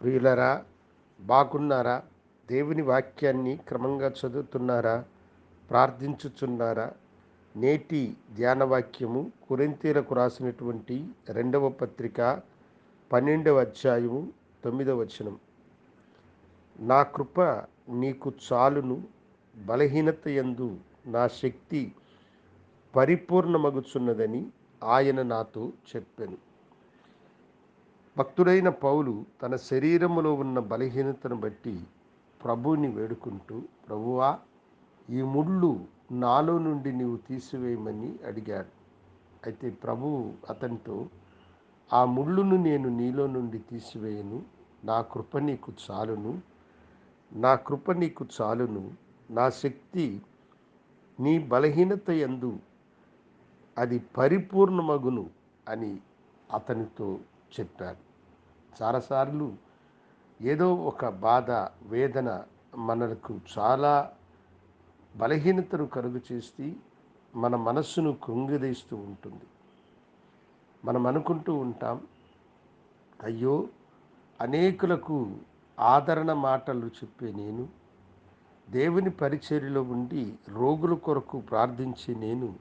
ప్రియులరా బాగున్నారా? దేవుని వాక్యాన్ని క్రమంగా చదువుతున్నారా? ప్రార్థించుచున్నారా? నేటి ధ్యానవాక్యము కురింతీలకు రాసినటువంటి రెండవ పత్రిక పన్నెండవ అధ్యాయము తొమ్మిదవ వచనం. నా కృప నీకు చాలును బలహీనత యందు నా శక్తి పరిపూర్ణమగుచున్నదని ఆయన నాతో చెప్పాను. భక్తుడైన పౌలు తన శరీరములో ఉన్న బలహీనతను బట్టి ప్రభువుని వేడుకుంటూ ప్రభువా ఈ ముళ్ళు నాలో నుండి నీవు తీసివేయమని అడిగాడు. అయితే ప్రభువు అతనితో ఆ ముళ్ళును నేను నీలో నుండి తీసివేయను. నా కృప నీకు చాలును. నా కృప నీకు చాలును. నా శక్తి నీ బలహీనత ఎందు అది పరిపూర్ణమగును అని అతనితో చెప్పారు చాలాసార్లు ఏదో ఒక బాధ వేదన మనకు చాలా బలహీనతను కలుగు చేసి మన మనస్సును కృంగిదీస్తూ ఉంటుంది. మనం అనుకుంటూ ఉంటాం అయ్యో అనేకులకు ఆదరణ మాటలు చెప్పే నేను దేవుని పరిచర్యలో ఉండి రోగుల కొరకు ప్రార్థించే నేను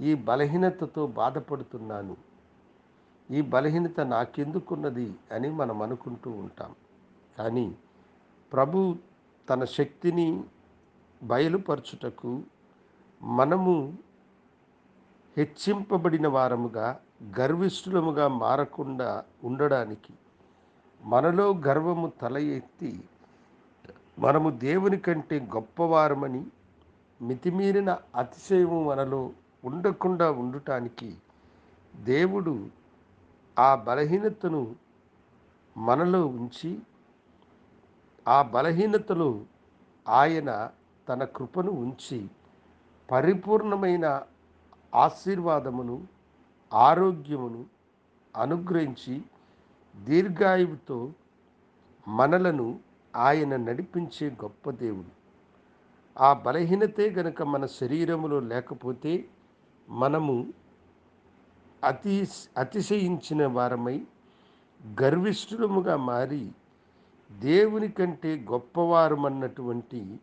ఈ బలహీనతతో బాధపడుతున్నాను. ఈ బలహీనత నాకెందుకున్నది అని మనం అనుకుంటూ ఉంటాం. కానీ ప్రభు తన శక్తిని బయలుపరచుటకు మనము హెచ్చింపబడిన వారముగా గర్విష్ఠులముగా మారకుండా ఉండడానికి మనలో గర్వము తల ఎత్తి మనము దేవుని కంటే గొప్పవారమని మితిమీరిన అతిశయము మనలో ఉండకుండా ఉండటానికి దేవుడు ఆ బలహీనతను మనలో ఉంచి ఆ బలహీనతలో ఆయన తన కృపను ఉంచి పరిపూర్ణమైన ఆశీర్వాదమును ఆరోగ్యమును అనుగ్రహించి దీర్ఘాయువుతో మనలను ఆయన నడిపించే గొప్ప దేవుడు. ఆ బలహీనతే గనక మన శరీరములో లేకపోతే మనము అతి అతిశయించిన వారమై గర్విష్ఠులముగా మారి దేవుని కంటే గొప్పవారమన్నటువంటి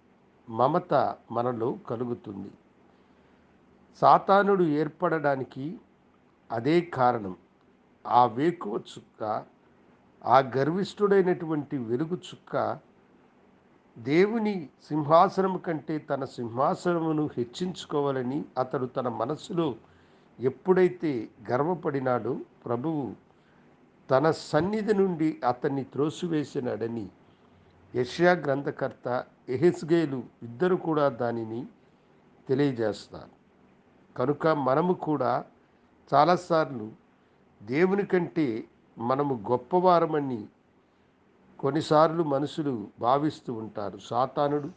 మమత మనలో కలుగుతుంది. సాతానుడు ఏర్పడడానికి అదే కారణం. ఆ వేకువ చుక్క ఆ గర్విష్ఠుడైనటువంటి వెలుగు చుక్క దేవుని సింహాసనం కంటే తన సింహాసనమును హెచ్చించుకోవాలని అతడు తన మనస్సులో ఎప్పుడైతే గర్వపడినాడో ప్రభువు తన సన్నిధి నుండి అతన్ని త్రోసివేసినాడని యష్యా గ్రంథకర్త ఎహెస్గేలు ఇద్దరు కూడా దానిని తెలియజేస్తారు. కనుక మనము కూడా చాలాసార్లు దేవుని కంటే మనము గొప్పవారమని కొన్నిసార్లు మనుషులు భావిస్తూ ఉంటారు. సాతానుడు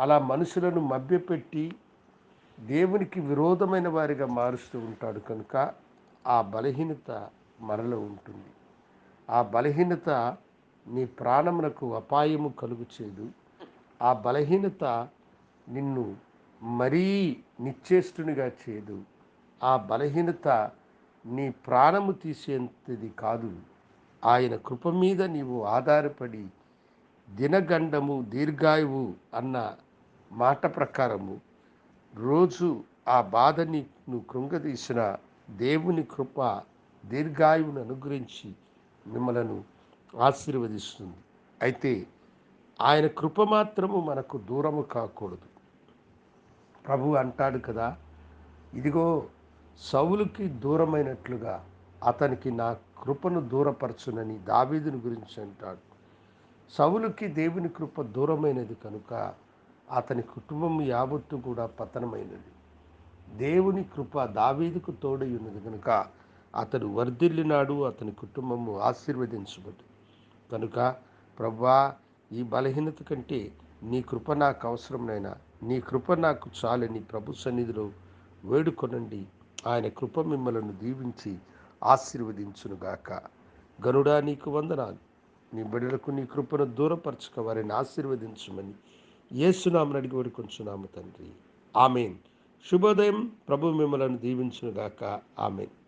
అలా మనుషులను మభ్యపెట్టి దేవునికి విరోధమైన వారిగా మారుస్తూ ఉంటాడు కనుక ఆ బలహీనత మనలో ఉంటుంది. ఆ బలహీనత నీ ప్రాణమునకు అపాయము కలుగుచేదు. ఆ బలహీనత నిన్ను మరీ నిశ్చేష్టునిగా చేయదు ఆ బలహీనత నీ ప్రాణము తీసేంతది కాదు. ఆయన కృప మీద నీవు ఆధారపడి దినగండము దీర్ఘాయువు అన్న మాట ప్రకారము రోజు ఆ బాధని నువ్వు కృంగదీసిన దేవుని కృప దీర్ఘాయువును అనుగ్రహించి మిమ్మలను ఆశీర్వదిస్తుంది. అయితే ఆయన కృప మాత్రము మనకు దూరము కాకూడదు. ప్రభు అంటాడు కదా ఇదిగో సౌలుకి దూరమైనట్లుగా అతనికి నా కృపను దూరపరచునని దావీదుని గురించి అంటాడు. సౌలుకి దేవుని కృప దూరమైనది కనుక అతని కుటుంబం యావత్తు కూడా పతనమైనది. దేవుని కృప దావీదుకు తోడై ఉన్నది కనుక అతడు వర్ధిల్లినాడు అతని కుటుంబము ఆశీర్వదించబడి కనుక ప్రభా ఈ బలహీనత కంటే నీ కృప నాకు అవసరమైనా నీ కృప నాకు చాలని ప్రభు సన్నిధిలో వేడుకొనండి. ఆయన కృప మిమ్మలను దీవించి ఆశీర్వదించునుగాక గనుడా నీకు వందనాలు. నీ బిడ్డలకు నీ కృపను దూరపరచుక వారిని ఆశీర్వదించమని ఏసునామని అడిగి వేడుకొంచున్నాము తండ్రి. ఆమెన్. శుభోదయం. ప్రభు మిమ్మలను దీవించునుగాక. ఆమెన్.